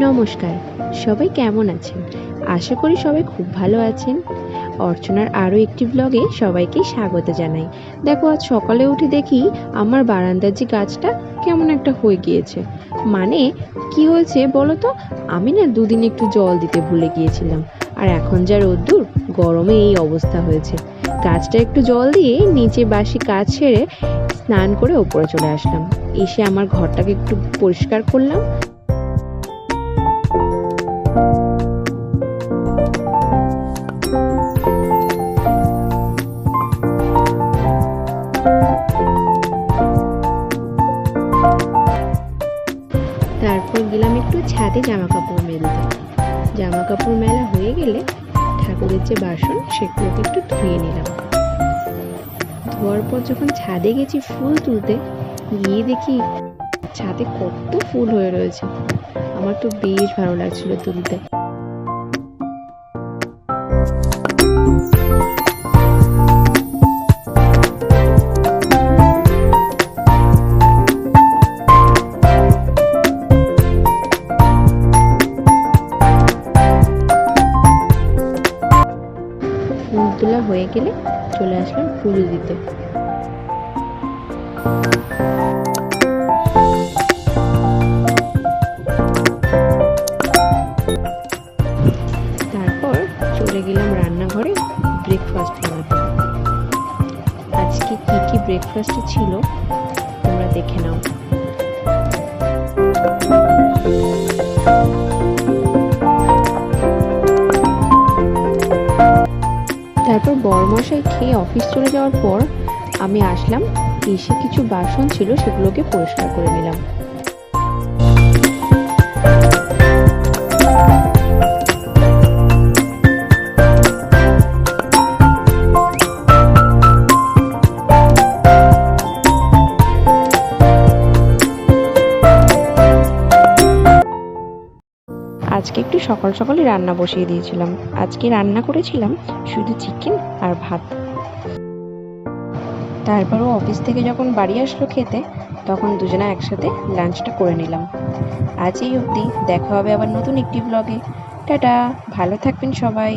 নমস্কার, সবাই কেমন আছেন? আশা করি সবাই খুব ভালো আছেন। অর্চনার আরও একটি ব্লগে সবাইকে স্বাগত জানাই। দেখো, আজ সকালে উঠে দেখি আমার বারান্দার যে গাছটা কেমন একটা হয়ে গিয়েছে। মানে কি হয়েছে বলো তো? আমি না দুদিন একটু জল দিতে ভুলে গিয়েছিলাম। আর এখন যা রোদ্দুর, গরমে এই অবস্থা হয়েছে। গাছটা একটু জল দিয়ে নিচে বাসি কাজ ছেড়ে স্নান করে ওপরে চলে আসলাম। এসে আমার ঘরটাকে একটু পরিষ্কার করলাম। তারপর গেলাম একটু ছাদে জামা কাপড় মেলতে। জামা কাপড় মেলা হয়ে গেলে ঠাকুরের যে বাসন, সেগুলোকে একটু ধুয়ে নিলাম। ধোয়ার পর যখন ছাদে গেছি ফুল তুলতে, গিয়ে দেখি ছাদে কত ফুল হয়ে রয়েছে। আমার তো বেশ ভালো লাগছিল তুলতে। হয়ে গেলে চলে আসলাম পুজো দিতে। তারপর চলে গেলাম রান্নাঘরে ব্রেকফাস্ট বানাতে। আজকে কি কি ব্রেকফাস্টে ছিল তোমরা দেখে নাও। বরমশাই খেয়ে অফিস চলে যাওয়ার পর আমি আসলাম, এসে কিছু বাসন ছিল সেগুলোকে পরিষ্কার করে নিলাম। আজকে একটু সকাল সকালে রান্না বসিয়ে দিয়েছিলাম। আজকে রান্না করেছিলাম শুধু চিকেন আর ভাত। তারপরও অফিস থেকে যখন বাড়ি আসলো খেতে, তখন দুজনা একসাথে লাঞ্চটা করে নিলাম। আজ এই অবধি দেখা হবে আবার নতুন একটি ব্লগে টাটা, ভালো থাকবেন সবাই।